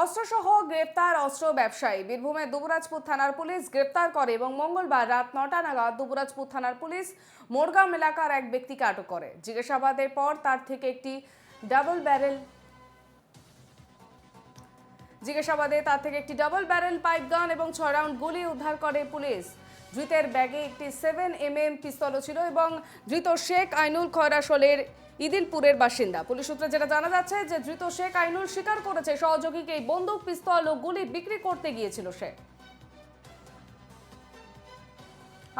অস্ত্রসহ গ্রেপ্তার অস্ত্র ব্যবসায়ী। বীরভূমের দুবরাজপুর থানার পুলিশ গ্রেপ্তার করে এবং মঙ্গলবার রাত নটা নাগাদ দুবরাজপুর থানার পুলিশ মোরগাম এলাকার এক ব্যক্তিকে আটক করে। জিজ্ঞাসাবাদের পর তার থেকে একটি ডাবল ব্যারেল জিজ্ঞাসাবাদে তার থেকে একটি ডাবল ব্যারেল পাইপ গান এবং ছয় রাউন্ড গুলি উদ্ধার করে পুলিশ। ধৃতের ব্যাগে একটি সেভেন এম এম পিস্তলও ছিল এবং ধৃত শেখ আইনুল খয়রাসলের ইদিলপুরের বাসিন্দা। পুলিশ সূত্রে যেটা জানা যাচ্ছে যে ধৃত শেখ আইনুল স্বীকার করেছে সহযোগীকে এই বন্দুক, পিস্তল ও গুলি বিক্রি করতে গিয়েছিল সে।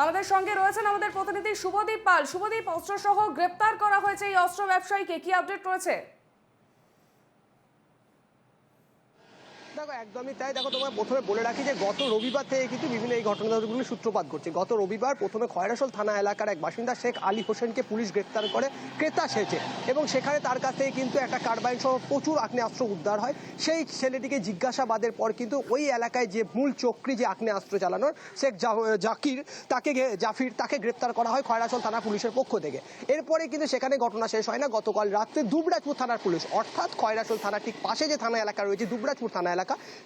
আমাদের সঙ্গে রয়েছেন আমাদের প্রতিনিধি শুভদীপ পাল। শুভদীপ, অস্ত্রসহ গ্রেপ্তার করা হয়েছে এই অস্ত্র ব্যবসায়ীকে। কি আপডেট রয়েছে? দেখো, একদমই তাই। দেখো, তোমায় প্রথমে বলে রাখি যে গত রবিবার থেকে কিন্তু বিভিন্ন এই ঘটনাগুলো সূত্রপাত করছে গত রবিবার প্রথমে খয়রাসল থানা এলাকার এক বাসিন্দা শেখ আলী হোসেনকে পুলিশ গ্রেপ্তার করে ক্রেতা সেচে এবং সেখানে তার কাছ থেকে কিন্তু একটা কার্বাইন সহ প্রচুর আগ্নেয়াস্ত্র উদ্ধার হয়। সেই ছেলেটিকে জিজ্ঞাসাবাদের পর কিন্তু ওই এলাকায় যে মূল চক্রী যে আগ্নেয়াস্ত্র চালানোর শেখ জাকির, তাকে জাফির তাকে গ্রেপ্তার করা হয় খয়রাসল থানা পুলিশের পক্ষ থেকে। এরপরে কিন্তু সেখানে ঘটনা শেষ হয় না। গতকাল রাত্রে দুবরাজপুর থানার পুলিশ, অর্থাৎ খয়রাসল থানার ঠিক পাশে যে থানা এলাকা রয়েছে, দুবরাজপুর থানা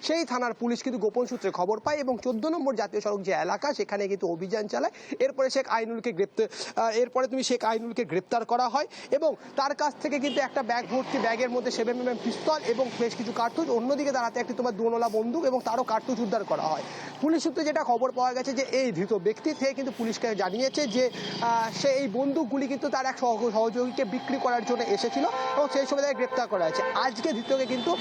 সেই থানার পুলিশ কিন্তু গোপন সূত্রে খবর পায় এবং চোদ্দ নম্বর জাতীয় সড়ক যে এলাকা, সেখানে কিন্তু অভিযান চালায়। এরপরে শেখ আইনুলকে গ্রেপ্তার এরপরে তুমি শেখ আইনুলকে গ্রেপ্তার করা হয় এবং তার কাছ থেকে কিন্তু একটা ব্যাগ ভর্তি ব্যাগের মধ্যে সেভেন এম পিস্তল এবং বেশ কিছু কার্তুজ। অন্যদিকে তার হাতে একটি তোমার দুনলা বন্দুক এবং তারও কার্তুজ উদ্ধার করা হয়। পুলিশ সূত্রে যেটা খবর পাওয়া গেছে যে এই ধৃত ব্যক্তি থেকে কিন্তু পুলিশকে জানিয়েছে যে সে এই বন্দুকগুলি কিন্তু তার এক সহ- সহযোগীকে বিক্রি করার জন্য এসেছিল এবং সেই সময় তাকে গ্রেপ্তার করা হয়েছে। আজকে ধৃতকে কিন্তু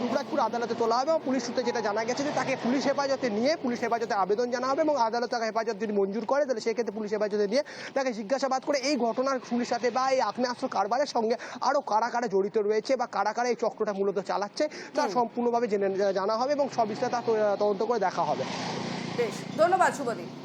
দুবরাজপুর আদালতে তোলা হবে এবং পুলিশ সূত্রে যেটা জানা গেছে যে তাকে পুলিশ হেফাজতে নিয়ে পুলিশ হেফাজতে আবেদন জানা হবে এবং আদালত তাকে হেফাজত যদি মঞ্জুর করে তাহলে সেক্ষেত্রে পুলিশ হেফাজতে নিয়ে তাকে জিজ্ঞাসাবাদ করে এই ঘটনার পুলিশ সাথে বা এই আগ্নেয়াস্ত্র কারবারের সঙ্গে আরও কারা কারা জড়িত রয়েছে বা কারা কারা এই চক্রটা মূলত চালাচ্ছে তা সম্পূর্ণভাবে জেনে জানা হবে এবং সব বিষয়ে তা তদন্ত করে দেখা হবে। বেশ ধন্যবাদ শুভদীপ